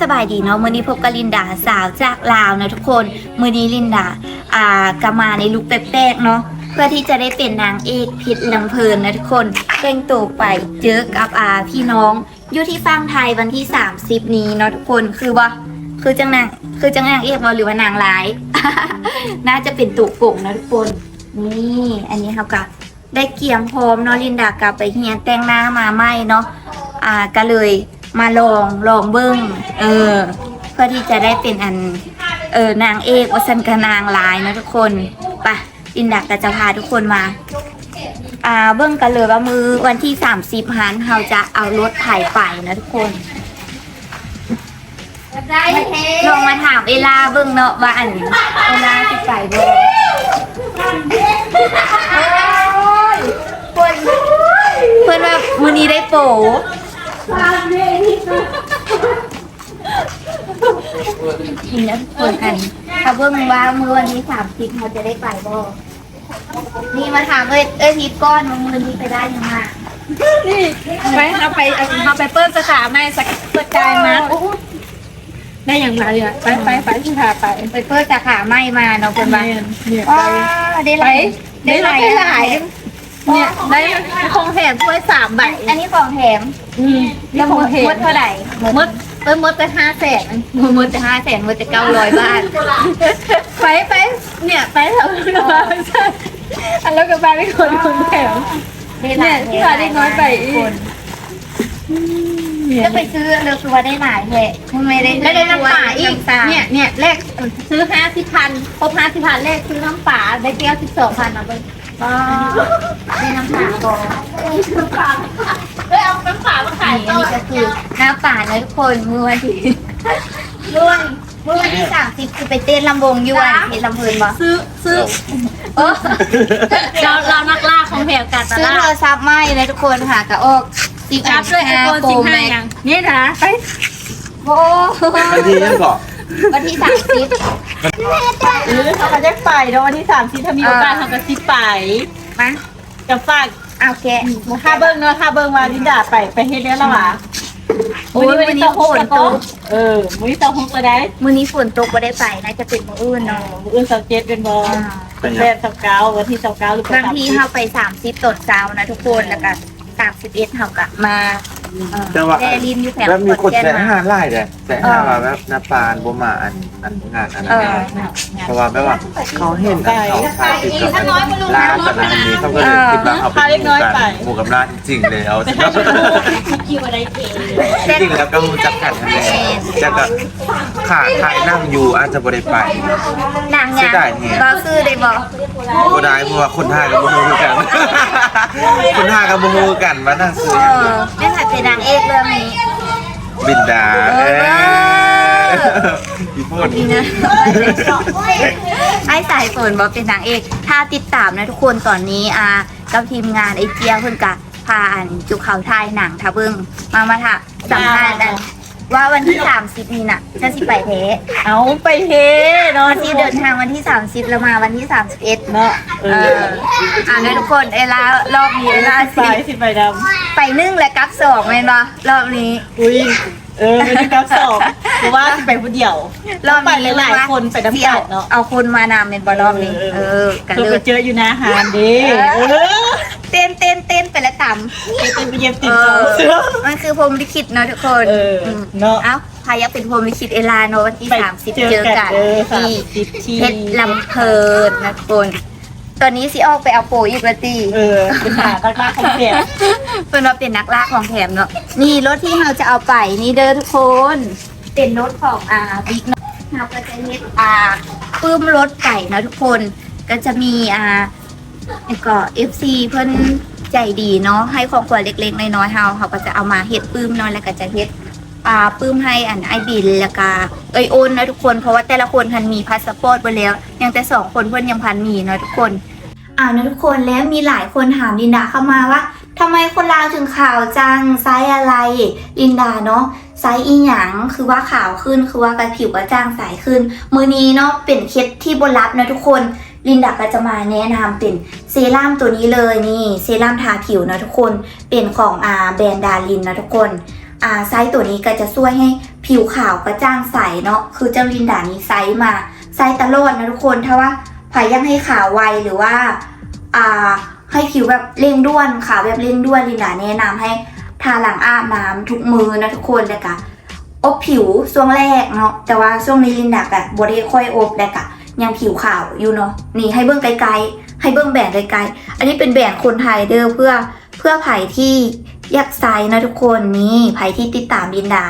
สบายดีเนาะมื้อนี้พบกับลินดาสาวจากลาวนะทุกคนมื้อนี้ลินดาอ่ากมาในลุคแปลกๆเนาะเพื่อที่จะได้เป็นนางเอกพิษลำเพลินนะทุกคนแต่งตัวไปเจอกับอ่าพี่น้องอยู่ที่ฟังไทยวันที่ 30 นี้เนาะทุกคนคือว่าคือจังนางคือจังนางเอกมาหรือว่านางร้าย น่าจะเป็นตุกป่งนะทุกคนนี่อันนี้เขากับได้เกียมพร้อมเนาะลินดากลับไปเฮียแต่งหน้ามาไหมเนาะอ่าก็เลย มาลองลองเบิ้งเออ เพื่อที่จะได้เป็นอันเออนางเอกวสันกนางลายนะทุกคนปะอินดักก็จะพาทุกคนมา อ่าเบิ้งกันเลยว่ามือวันที่30ฮันเราจะเอารถถ่ายไปนะทุกคนลองมาถามเอลาเบิ้งเนาะว่าอันเอลาสิไปบ่เพื่อนเพื่อนว่ามือนี้ได้โป ทีนะทุกคนอันถ้าเบิ่งว่ามือวันที่สามสิบเขาจะได้ไปบ่นี่มาถามเอ้ยเอ้ยพีก้อนมามือนี้ไปได้ยังไงนี่ไปเอาไปเอาเอาไปเปิ้ลสาขาไม่สกเปิดกายมาได้อย่างไรอะไปไปไปที่พาไปไปเปิดสาขาไม่มาเนาะเพิ่นว่าเนี่ยอ๋อไปได้หลายได้ได้หได้ลายหลาย เนี่ยได้คงแถมถ้วยสามใบอันนี้ของแถมอืมแล้วคมงดแถมมดเท่าไหร่มดเออมดไปห้าแสนมดมดจะห้าแสนมดจะเก้าร้อยบาทไปไปเนี่ยไปแถวกระบาลใช่อันแล้วกระบาลเป็นคนคนแถมได้หลายเนี่ยที่ว่าได้น้อยไปอีกคนก็ไปซื้อเลือกตัวได้หลายแหละไม่ได้แล้วได้น้ำป่าอีกน้ำตาเนี่ยเนี่ยแรกซื้อห้าสิบพันครบห้าสิบพันแรกซื้อน้ำป่าได้แก้วสิบสองพันเอาไป ก็ได้น้ำตาก่อนน้ำป่าเอ้ยเอาน้ำป่ามาขายนี่อันต่อนี้ก็คือหน้าป่านะทุกคนมือวันที่ร่วงมือวันที่สามสิบคือไปเต้นลำวงอยวนเห็นลำเพลินบ่ซื้อซื้อเออเราเรานักล่าของแถวการตซื้อลาโทดรศัพท์ใหม่เลยทุกคนค่ะกระออกสิรับด้วยไอโฟนสิบห้ายังนี่นะไปโอ้บางทียังบอก วันที่สามสิบหรือเขาก็ได้ไปแล้ววันที่สามสิถ้ามีโอกาสทำกระซิบไปมาจะฝากเอาแกะค่าเบิ้งเนาะค่าเบิ้งมาลินดาไปไปเฮ็ดแล้วละวะโอ้ยวันนี้ฝนตกเออมื้อนี้เตาหกก็ได้มื้อนี้ฝนตกไม่ได้ไปน่าจะเป็นมื้ออื่นเนาะเนาะมื้ออื่นเสาร์เจ็ดเป็นบอลเป็นยังแรกเสาร์เก้าวันที่เสาร์เก้าหรือเปบาล่างทีเข้าไปสามสิบต้นเช้านะทุกคนแล้วก็สามสิบเอ็ดเขากลับมา แต่ว่าแดริมอยู่แถวแล้วมีคนขอแต่แก่ห้าไล่เลยแต่ห้าว่าแบบนาปานบ่มาอันอันงานอันนั้นเพราะว่าแบบว่าเขาเห็นอันเขาถ่ายติดกับร้านกับร้านนี้เขาก็เลยคิดว่าเขาเป็นหมู่กันหมู่กับร้านจริงๆเลยเอาสิคิวอะไรเองจริงๆแล้วก็รู้จักกันนั่นแหละจะก็ขาดทายนั่งอยู่อาจจะบ่ได้ไปนางเสียายดายแฮะก็คือได้บอกบ่ได้เพราะว่าคนไทยกับบ่ฮู้กันคนไทยกับบ่ฮู้กันว่านั่งซื้อเอหยังอไม่ถ่ายเป็นนางเอกเรื่องนี้ บินดาเอเออออีพูดนี่นะไอ้สายฝนบอกเป็นนางเอก ถ้าติดตามนะทุกคนตอนนี้อ่ากับทีมงานไอเจียเพิ่นกะพาอันจุเขาทายหนังทาเบิงมามาถ่าสัมภาษณ์กันว่าวันที่ 30 นี้น่ะจะสิไปเทเอาไปเทเนาะวันที่เดินทางวันที่ 30 แล้วมาวันที่ 31 เนาะเอเออออ่านะทุกคนเอลารอบนี้เอลาไปสิสิไปด ไปนึ่งและกักสองเลยปะรอบนี้ำอุ้ยเออไม่ได้กับสอบเพราะว่าสิไปผู้เดียวรอบไปนี้หลายๆคนไปน้ำกัดเนาะเอาคนมานำเป็นบอรอบนี้ เออกันเธอเลไปยเจออยู่นะฮานดีเออเต้นเต้นเต้นไปและต่ไปเป็นไปเยี่ยมำติเอดอเสื้อ มันคือพรหมลิขิตเนาะทุกคนเออมเนอะเอ้าพายักเป็นพรหมลิขิตเอลาเนาะวันที่ไปสามสิบเจอเจอกันกันเออที่30ที่เพชรลำเพลินนะทุกคน ตอนนี้สิออกไปเอาโปรอีกละตีเออเป็นหาตากล้าของเสียเป็นว่าเป็นนักล่าของแถมเนาะนี่รถที่เราจะเอาไปนี่เด้อทุกคน เป็นรถของอ่าบิ๊กเนาะเราก็จะเฮ็ดอ่าปื้มรถไก่เนาะทุกคนก็จะมีอ่าแล้วก็เอฟซีเพิ่นใจดีเนาะให้ของขวัญเล็กๆน้อยๆเฮาเขาก็จะเอามาเฮ็ดปื้มเนาะแล้วก็จะเฮ็ดอ่าปื้มให้อันไอบินแล้วก็เอยโอนนะทุกคนเพราะว่าแต่ละคนพันมีพาสปอร์ตไปแล้ว ยังแต่สองคนเพิ่นยังพันมีเนาะทุกคน อ่านะทุกคนแล้วมีหลายคนถามลินดาเข้ามาว่าทำไมคนลาวถึงขาวจังไซส์อะไรลินดาเนาะไซส์อีหยังคือว่าขาวขึ้นคือว่ากระผิวกระจ่างใสขึ้น มือนี้เนาะเป็นเคล็ดที่บนรับนะทุกคนลินดาก็จะมาแนะนำเป็นเซรั่มตัวนี้เลยนี่เซรั่มทาผิวนะทุกคนเป็นของอ่าแบรนด์ดารินนะทุกคนอ่าไซส์ตัวนี้ก็จะช่วยให้ผิวขาวกระจ่างใสเนาะคือเจ้าลินดานี้ไซส์มาไซส์ตลอดนะทุกคนถ้าว่า ใครยังให้ขาวไวหรือว่าอ่าให้ผิวแบบเร่งด่วนขาวแบบเร่งด่วนลินดาแนะนำให้ทาหลังอาบน้ำทุกมือนะทุกคนเลยกะอบผิวช่วงแรกเนาะแต่ว่าช่วงนี้ลินดากะบริค่อยอบเลยกะยังผิวขาวอยู่เนาะนี่ให้เบื้องไกลๆ ให้เบื้องแบรนไกลๆ อันนี้เป็นแบรนคนไทยเด้อเพื่อเพื่อไผ่ที่อยากไซส์นะทุกคนนี่ไผ่ที่ติดตามลินดา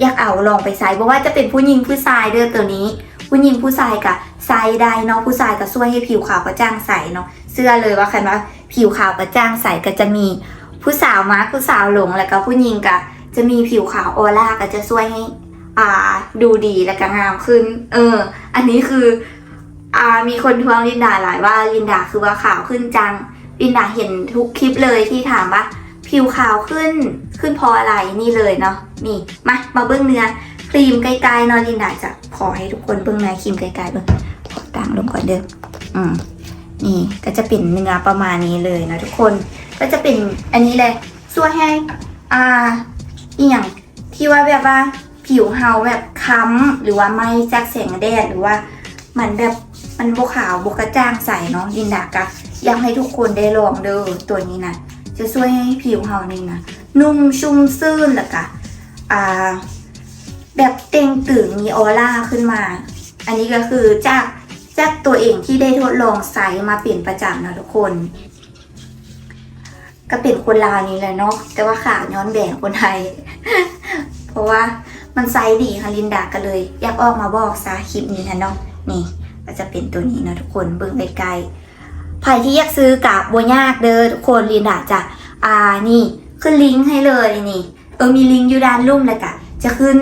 อยากเอาลองไปไซส์เพราะว่าจะเป็นผู้หญิงผู้ชายเด้อตัวนี้ ผู้หญิงผู้ชายกะไซส์ได้เนาะผู้ชายก็ช่วยให้ผิวขาวกระจ่างใสเนาะเชื่อเลยว่าคันว่าผิวขาวกระจ่างใสก็จะมีผู้สาวมาผู้สาวหลงแล้วก็ผู้หญิงกะจะมีผิวขาวออร่าก็จะช่วยให้อ่าดูดีและก็งามขึ้น เออ อันนี้คืออ่ามีคนทวงลินดาหลายว่าลินดาคือว่าขาวขึ้นจังลินดาเห็นทุกคลิปเลยที่ถามว่าผิวขาวขึ้นขึ้นเพราะอะไรนี่เลยเนาะนี่มามาเบื้องเนื้อ ครีมไกลๆนาะลินดาจะขอให้ทุกคนเบื้องเนื้อครีมไกลๆเบื้องขอต่างลงก่อนเด้ออืมนี่ก็จะเป็นเนื้อประมาณนี้เลยนะทุกคนก็จะเป็นอันนี้เลยช่วยให้อ่าอหย่างที่ว่าแบบว่าผิวเฮาแบบค้ำหรือว่าไม่จากแสงแดดหรือว่ามันแบบมันบวขาวบวกระจ่างใสเนาะลินดากะอยากให้ทุกคนได้ลองเด้อตัวนี้นะจะช่วยให้ผิวเฮานี่นะนุ่มชุ่มซื่นแล้วก็อ่า แบบเต่งตึงมีออร่าขึ้นมา อันนี้ก็คือจากจากตัวเองที่ได้ทดลองใช้มาเปลี่ยนประจำนะทุกคน ก็เป็นคนลาวนี่แหละเนาะแต่ว่าขาย้อนแบ่งคนไทย เพราะว่ามันไซส์ดีค่ะลินดาก็เลย อยากออกมาบอกซะคลิปนี้นะเนาะนี่ก็จะเป็นตัวนี้นะทุกคนเบิ่งไกลๆใครที่อยากซื้อกับบัวยากเด้อทุกคนลินดาจะอ่านี่ขึ้นลิงก์ให้เลยนี่เออมีลิงก์อยู่ด้านลุ่มเลยกะจะขึ้น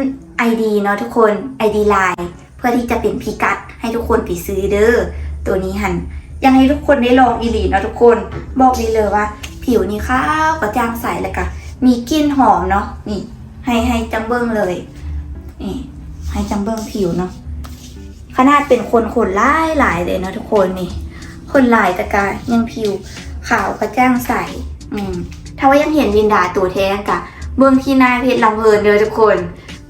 ID เนาะทุกคน ID Line เพื่อที่จะเป็นพิกัดให้ทุกคนไปซื้อเด้อตัวนี้หันยังให้ทุกคนได้ลองอีหลีเนาะทุกคนบอกได้เลยว่า ผิวนี่ขาวกระจ่างใสเลยกะมีกลิ่นหอมเนาะนี่ ให้ให้จังเบิ้งเลยนี่ให้จังเบิ้งผิวเนาะขนาดเป็นคนขนหลายหลายเลยเนาะทุกคนนี่คนหลายแต่กะยังผิวขาวกระจ่างใสอืมถ้าว่ายังเห็นลินดาตัวแท้กะเบื้องที่หน้าเพชรลำเพลินเด้อทุกคน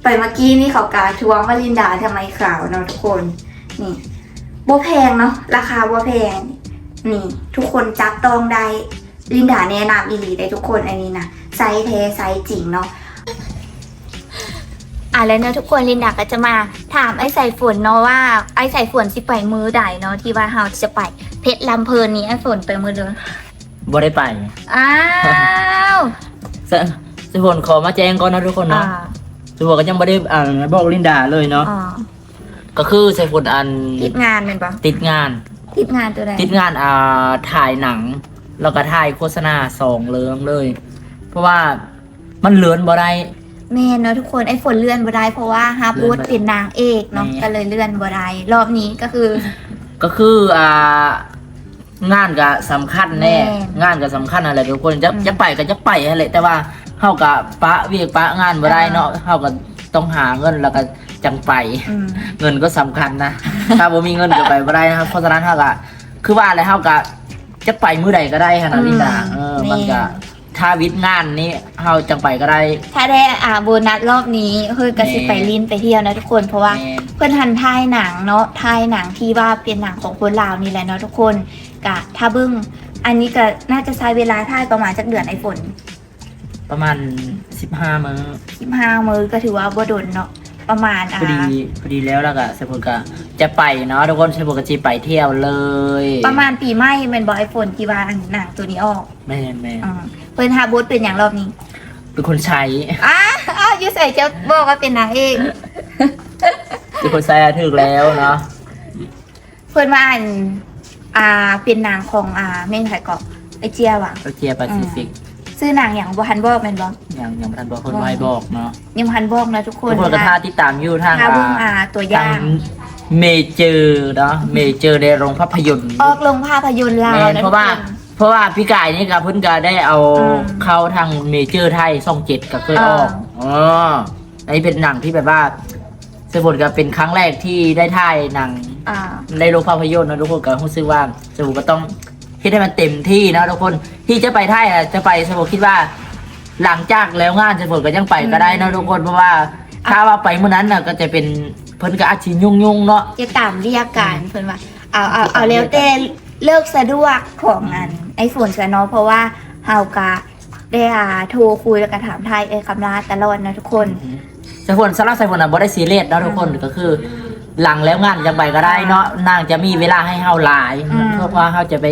ไปเมื่อกี้นี่เขากาทวงว่าลินดาทำไมขาวเนาะทุกคน นี่บ่แพงเนาะราคาบ่แพง นี่ ทุกคนจับต้องได้ลินดาแนะนำอีหลีได้ทุกคนอันนี้นะไซส์แท้ไซส์จริงเนาะอะแล้วเนอะทุกคนลินดาก็จะมาถามไอ้ใส่ฝนเนาะว่าไอ้ใส่ฝนสิไปมือใดเนาะที่ว่าเฮาจะไปเพชรลำเพลินนี้ไอ้ฝนไปมือเดินบ่ได้ไปอ้าวสสุพลขอมาแจ้งก่อนนะทุกคนอ่าเนาะสุพลก็ยังไม่ได้อ่านบอกลินดาเลยเนาะ อ่าก็คือใส่ฝนอันติดงานเป็นปะติดงาน ติดงานตัวไหนติดงานอ่าถ่ายหนัง แล้วก็ถ่ายโฆษณาสองเรื่องเลย เพราะว่ามันเลือนบ่ได้ แม่เนาะทุกคนไอ้ฝนเลื่อนบ่ได้เพราะว่าฮับเลื่บูอนธบ่ได้เป็นนางเอกเนาะแม่ ก็เลยเลื่อนบ่ได้รอบนี้ก็คือ ก็คืออ่างานก็สำคัญแน่ แน่งานก็สำคัญอะไรทุกคนจะอืม จะไปก็จะไปนั่นแหละแต่ว่า เฮากับปะเวียกปะงานบ่ได้เนาะเฮาก็ต้องหาเงินแล้วก็จังไป อืม เงินก็สำคัญนะ ถ้าบ่มีเงินก็ไปบ่ได้นะครับเพราะฉะนั้นเฮาก็คือว่าอะไรเฮาก็จะไปมื้อใดก็ได้ค่ะนะลินดาเออมันก็ถ้าวิทย์งานนี้เฮาจังไปก็ได้ ถ้าได้อ่าโบนัสรอบนี้คือก็สิแม่ไปลินไปเที่ยวนะทุกคนเพราะว่าแม่นเพื่อนทันท่ายหนังเนาะท่ายหนังที่ว่าเป็นหนังของคนลาวนี่แหละเนาะทุกคนกะถ้าเบึ้งอันนี้ก็น่าจะใช้เวลาท่ายประมาณจักเดือนไอฝน ประมาณ15มื้อ15มื้อก็ถือว่าบ่ดนเนาะประมาณพอ่าอดีพอดีแล้วแล้วก็สมมุติก็จะไปเนาะทุกคนสมมุติก็สิไปเที่ยวเลยประมาณปีใหม่แม่นบ่ไอฝนที่ว่าอันหนังตัวนี้ออกแม่นแม่นอืมเพิ่นฮาบูธเป็นอย่างรอบนี้เป็นคนใช้อ้าอ้าวยูใส่จะบอกว่าเป็นนางเอกเป็นคนใช้ถูกแล้วเนาะเพิ่นมาอ่านอ่าเป็นนางของอ่าเม่นไผ่เกาะไอเจียว่ะ ก็เจียแปซิฟิก ชื่อนางอย่างบ่ทันบอกแม่นบ่อย่างอย่างท่านบอกคนไว้บอกเนาะยังบ่ทันบอกนะทุกคนทุกคนก็ท่าติดตามอยู่ทางถ้าเบิ่งอ่าตัวอย่าทาง งเมเจอร์เนาะเมเจอร์ในโรงภาพยนตร์ออกลงภาพยนตร์ลาวแม่นนะเพราะว่าทุกคน เพราะว่าพี่กายนี่กับเพิ่นก็ได้เอาอืมเข้าทางเมเจอร์ไทยซ่องเจ็ดก็เคยออกอ่าอ๋ออันนี้เป็นหนังที่แบบว่าเซฟนก็เป็นครั้งแรกที่ได้ถ่ายหนัง อ่า ในโรงภาพยนตร์นะทุกคนก็รู้สึกว่าสมุก็ต้อง ที่ได้มันเต็มที่นะทุกคนที่จะไปไทยอะจะไปสมุคิดว่า หลังจากแล้วงานสมุก็ยังไปก็ได้นะทุกคนเพราะว่าถ้าว่าไปมื้อนั้นน่ะก็จะเป็นเพิ่นก็อาจสิยุ่งๆเนาะจะตามเรียกกันเพิ่นว่าเอาเอาเอาแล้วแต่เลิกสะดวกของงานไอ้ฝนซะเนาะเพราะว่าเฮากะได้อ่าโทรคุยแล้วก็ถามไทยเอ้ยคำลาตลอดนะทุกคนสายฝนสำหรับสายฝนอะบ่ได้ซีเรียสเนาะทุกคนก็คือ หลังแล้วงานจังไปก็ได้เนาะนางจะมีเวลาให้เฮาหลายอืมเพราะว่าเฮาจะไป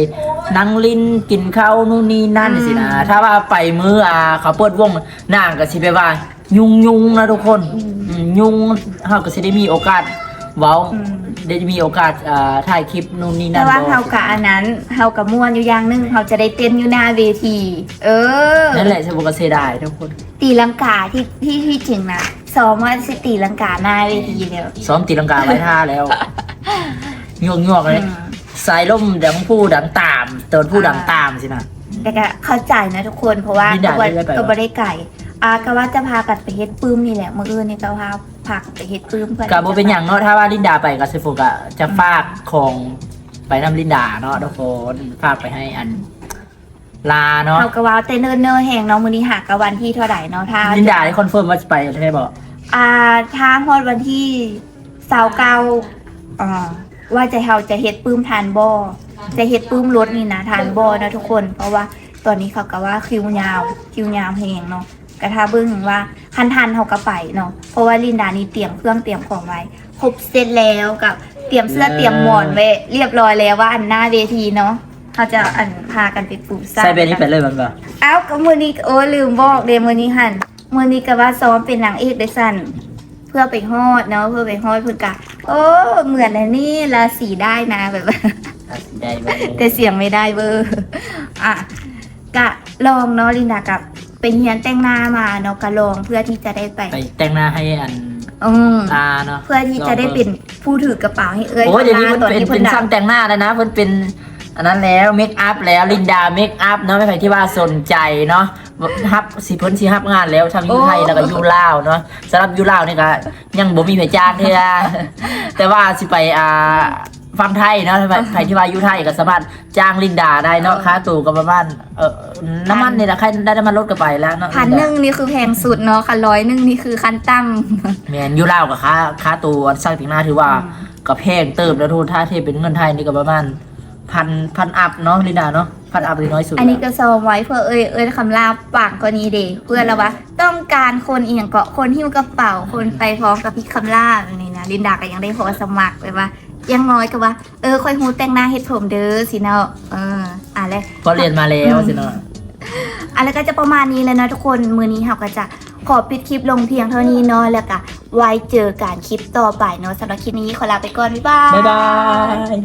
นั่งลิ้นกินข้าวนู่นนี่นั่นอืม สินะถ้าว่าไปมื้ออ่าเขาเปิดวงนางก็สิไปว่า ยุ่งยุ่งๆนะทุกคนอืมยุ่งเฮาก็สิได้มีโอกาสเว้าอืมได้มีโอกาสอ่าถ่ายคลิปนู่นนี่นั่แต่นว่าบ่เฮากะอันนั้นเฮากะม่วนอยู่อย่างหนึงเฮาจะได้เต้นอยู่หน้าเวที เออ นั่นแหละสายฝนก็เสียดายทุกคน ตีลังกาที่ที่ที่จริงนะ ซ้อมว่าสิตีลังกาหน้าเวทีเดียวซ้อมตีลังกาไว้ท่าแล้วยวกยวกๆเลยอืมสายล่มดังผู้ดังตามเตินผู้ดังตามสินะ แต่ก็เข้าใจนะทุกคนเพราะว่าบินได้ก็บ่ได้ไปก็วะบ่ได้ไก่อาก็ว่าจะพากันไปเฮ็ดปื้มนี่แหละมื้ออื่นนี่ก็พาพากันไปเฮ็ดปื้มเพื่อนกับโบเป็นอย่างเนาะถ้าว่าลินดาไปกับเซฟุกอะจะฝากของไปนำลินดาเนาะทุกคนฝากไปให้อัน ลาเนาะเฮาก็ว่าแต่เนิ่นๆแห่งเนาะมื้อนี้หากกะวันที่เท่าไหร่เนาะถ้าลินดาได้คอนเฟิร์มว่าจะไปใช่ไหมบอก อ่าถ้าฮอดวันที่29อ่าว่าจะเฮาจะเฮ็ดปื้มทานบ่จะเฮ็ดปื้มรถนี่นะทานบ่นะทุกคน เพราะว่าตอนนี้เขาก็ว่าคิวยาวคิวยาวแฮงเนาะก็ถ้าเบิ่งว่าคันทันเฮาก็ไปเนาะเพราะว่าลินดานี่เตรียมเครื่องเตรียมของไว้ครบเสร็จแล้วกับเตรียมเสื้อเตรียมหมอนไว้เรียบร้อยแล้วว่าอันหน้าเวทีเนาะเขาจะอันพากันไปปลูกสร้างใส่เบนนี้ไปเลยมันก็เอ้าก็มือนี้โอ้ลืมบอกเดมือนี้หัน มือนี้ก็ว่าซ้อมเป็นนางเอกได้สั่นเพื่อไปฮอดเนาะเพื่อไปฮอดเพื่อนกะโอ้เหมือนอันนี่ราศีได้นะแบบได้ไปแต่เสียงไม่ได้เบอร์อะกะลองเนาะลินดากับเป็นเฮียนแต่งหน้ามาเนาะกะลองเพื่อที่จะได้ไปไปแต่งหน้าให้อันอืมลาเนาะเพื่อที่จะได้เป็นผู้ถือกระเป๋าให้เอ้ยโอ้ยเดี๋ยวนี้วมันลาตอนเป็นที่เป็เพิ่นนดัช่างงแต่งหน้าแล้วนะเพิ่นเป็น อันนั้นแล้วเมคอัพแล้วลินดาเมคอัพเนาะไม่ใครที่ว่าสนใจเนาะฮับสิเพิ่นสิฮับงานแล้วทางยูไทยแล้วก็ยูลาวเนาะสำหรับยูลาวนี่ก็ยังบ่มีเพจจ้างเท่าแต่ว่าสิไปอ่าฟังไทยเนาะใครที่ว่ายูไทยก็สามารถจ้างลินดาได้เนาะค่าตู่ก็ประมาณเออน้ำมันนี่แหละใครได้น้ำมันลดก็ไปแล้วเนาะพันหนึ่งนี่คือแพงสุดเนาะคันร้อยหนึ่งนี่คือคันต่ำแมนยูลาวกับค่าค่าตัวสร้างถึงหน้าถือว่าอืมก็แพงเติมแล้วทุนถ้าเทียบเป็นเงินไทยนี่ก็ประมาณ พันพันอัพเนาะลินดาเนาะพันอัพเลยน้อยสุดอันนี้ก็ซ้อมไว้เพื่อเอ้ยเอ้ยคำลาปากกว่านี้เด็เพื่อแล้วว่า ต้องการคนเอียงเกาะคนหิ้วกระเป๋าคนไปพร้อมกับพี่คำลาแบบนี้นะลินดาก็ยังได้โพสต์สมัครไปว่าอยังน้อยก็ว่า เออค่อยฮูแต่งหน้าเฮ็ดผมเด้อสิเนาะเอออะแล้วก็เรียนมาแล้วสิเนาะอันแล้วก็จะประมาณนี้แล้วนะทุกคน มือนี้เราก็จะขอปิดคลิปลงเพียงเท่านี้เนาะแล้วก็ไว้เจอการคลิปต่อไปเนาะสำหรับคลิปนี้ขอลาไปก่อน บ๊ายบาย บ๊ายบาย